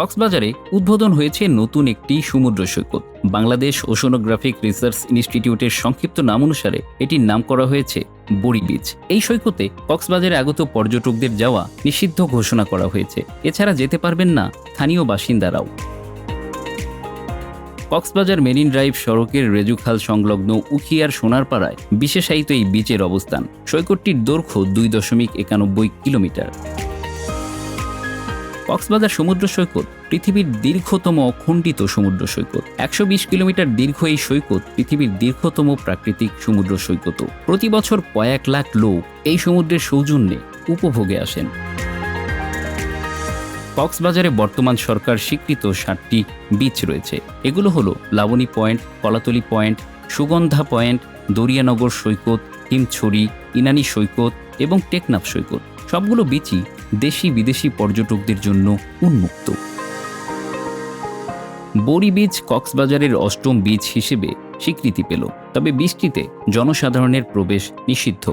কক্সবাজারে উদ্বোধন হয়েছে নতুন একটি সমুদ্র সৈকত। বাংলাদেশ ওশনোগ্রাফিক রিসার্চ ইনস্টিটিউটের সংক্ষিপ্ত নাম অনুসারে এটির নাম করা হয়েছে বড়ি বিচ। এই সৈকতে কক্সবাজারে আগত পর্যটকদের যাওয়া নিষিদ্ধ ঘোষণা করা হয়েছে। এছাড়া যেতে পারবেন না স্থানীয় বাসিন্দারাও। কক্সবাজার মেরিন ড্রাইভ সড়কের রেজুখাল সংলগ্ন উখিয়ার সোনারপাড়ায় বিশেষায়িত এই বিচের অবস্থান। সৈকতটির দৈর্ঘ্য দুই দশমিক একানব্বই কিলোমিটার। কক্সবাজার সমুদ্র সৈকত, পৃথিবীর দীর্ঘতম অখণ্ডিত সমুদ্র সৈকত। একশো বিশ কিলোমিটার দীর্ঘ এই সৈকত পৃথিবীর দীর্ঘতম প্রাকৃতিক সমুদ্র সৈকত প্রতি বছর কয়েক লাখ লোক এই সমুদ্রের সৌজন্যে উপভোগে আসেন। কক্সবাজারে বর্তমান সরকার স্বীকৃত সাতটি বিচ রয়েছে। এগুলো হলো Laboni point, Kolatoli point, Sugandha point, Dariyanagar সৈকত, হিমছড়ি, ইনানি সৈকত এবং টেকনাফ সৈকত। সবগুলো বিচই দেশি বিদেশি পর্যটকদের জন্য উন্মুক্ত। বড়ি বীচ কক্সবাজারের অষ্টম বীজ হিসেবে স্বীকৃতি পেল, তবে বীজটিতে জনসাধারণের প্রবেশ নিষিদ্ধ।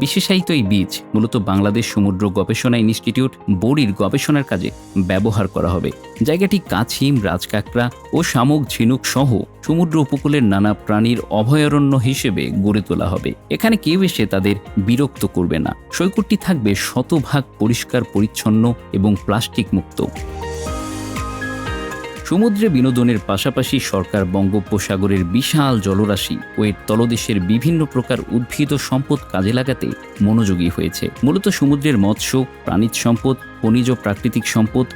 বিশেষায়িত এই বীজ মূলত বাংলাদেশ সমুদ্র গবেষণা ইনস্টিটিউট বড়ির গবেষণার কাজে ব্যবহার করা হবে। জায়গাটি কাছিম, রাজকাকড়া ও শামুক ঝিনুক সহ সমুদ্র উপকূলের নানা প্রাণীর অভয়ারণ্য হিসেবে গড়ে তোলা হবে। এখানে কেউ এসে তাদের বিরক্ত করবে না। সৈকতটি থাকবে শতভাগ পরিষ্কার, পরিচ্ছন্ন এবং প্লাস্টিক মুক্ত সমুদ্রে বিনোদনের পাশাপাশি সরকার বঙ্গোপসাগরের বিশাল জলরাশি ও এর তলদেশের বিভিন্ন প্রকার উদ্ভিদ ও সম্পদ কাজে লাগাতে মনোযোগী হয়েছে। মূলত সমুদ্রের মৎস্য, প্রাণীজ সম্পদ, খনিজ প্রাকৃতিক সম্পদ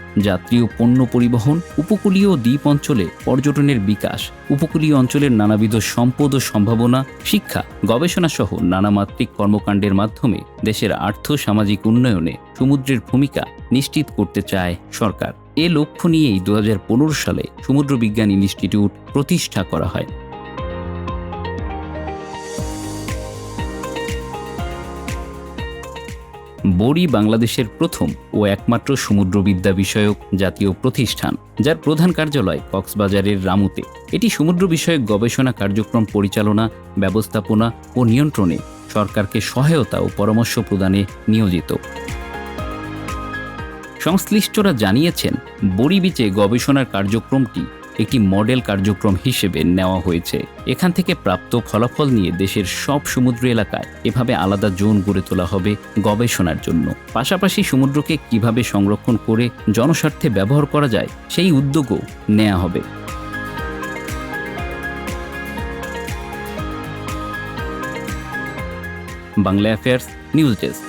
ও পণ্য পরিবহন, উপকূলীয় দ্বীপ অঞ্চলে পর্যটনের বিকাশ, উপকূলীয় অঞ্চলের নানাবিধ সম্পদ ও সম্ভাবনা, শিক্ষা, গবেষণা সহ নানামাত্রিক কর্মকাণ্ডের মাধ্যমে দেশের আর্থ সামাজিক উন্নয়নে সমুদ্রের ভূমিকা নিশ্চিত করতে চায় সরকার। এ লক্ষ্য নিয়েই দু হাজার পনেরো সালে সমুদ্র বিজ্ঞান ইনস্টিটিউট প্রতিষ্ঠা করা হয়। বড়ি বাংলাদেশের প্রথম ও একমাত্র সমুদ্রবিদ্যা বিষয়ক জাতীয় প্রতিষ্ঠান, যার প্রধান কার্যালয় কক্সবাজারের রামুতে। এটি সমুদ্র বিষয়ক গবেষণা কার্যক্রম পরিচালনা, ব্যবস্থাপনা ও নিয়ন্ত্রণে সরকারকে সহায়তা ও পরামর্শ প্রদানে নিয়োজিত। সংশ্লিষ্টরা জানিয়েছেন, বড়ি বিচে গবেষণার কার্যক্রমটি একটি মডেল কার্যক্রম হিসেবে নেওয়া হয়েছে। এখান থেকে প্রাপ্ত ফলাফল নিয়ে দেশের সব সমুদ্র এলাকায় এভাবে আলাদা জোন গড়ে তোলা হবে গবেষণার জন্য। পাশাপাশি সমুদ্রকে কীভাবে সংরক্ষণ করে জনস্বার্থে ব্যবহার করা যায়, সেই উদ্যোগও নেওয়া হবে। Bangla affairs, news desk.